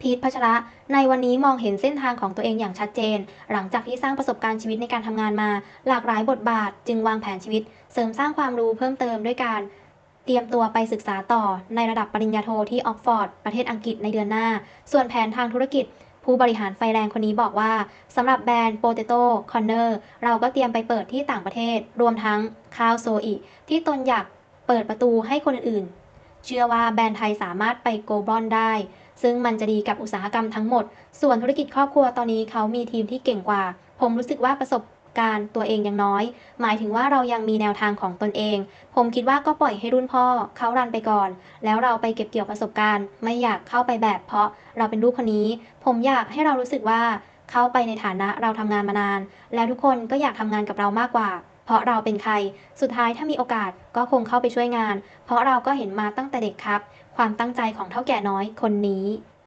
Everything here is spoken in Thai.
พีทพัชระ ในวันนี้มองเห็นเส้นทางของตัวเองอย่างชัดเจน หลังจากที่สร้างประสบการณ์ชีวิตในการทำงานมา หลากหลายบทบาท จึงวางแผนชีวิต เสริมสร้างความรู้เพิ่มเติมด้วยการเตรียมตัวไปศึกษาต่อในระดับปริญญาโทที่ออกฟอร์ด ประเทศอังกฤษในเดือนหน้า ส่วนแผนทางธุรกิจ ผู้บริหารไฟแรงคนนี้บอกว่าสำหรับแบรนด์ Potato Corner เราก็เตรียมไปเปิดที่ต่างประเทศ รวมทั้งข้าวโซอิที่ตนอยากเปิดประตูให้คนอื่น เชื่อว่าแบรนด์ไทยสามารถไปโกลบอลได้ ซึ่งมันจะดีกับอุตสาหกรรมทั้งหมด ส่วนธุรกิจครอบครัวตอนนี้เขามีทีมที่เก่งกว่า ผมรู้สึกว่าประสบการณ์ตัวเองยังน้อย หมายถึงว่าเรายังมีแนวทางของตนเอง ผมคิดว่าก็ปล่อยให้รุ่นพ่อเขารันไปก่อน แล้วเราไปเก็บเกี่ยวประสบการณ์ ไม่อยากเข้าไปแบบเพราะเราเป็นลูกคนนี้ ผมอยากให้เรารู้สึกว่าเข้าไปในฐานะเราทำงานมานาน แล้วทุกคนก็อยากทำงานกับเรามากกว่า เพราะเราเป็นใคร สุดท้ายถ้ามีโอกาสก็คงเข้าไปช่วยงาน เพราะเราก็เห็นมาตั้งแต่เด็กครับ ความตั้งใจของเท่าแก่น้อยคนนี้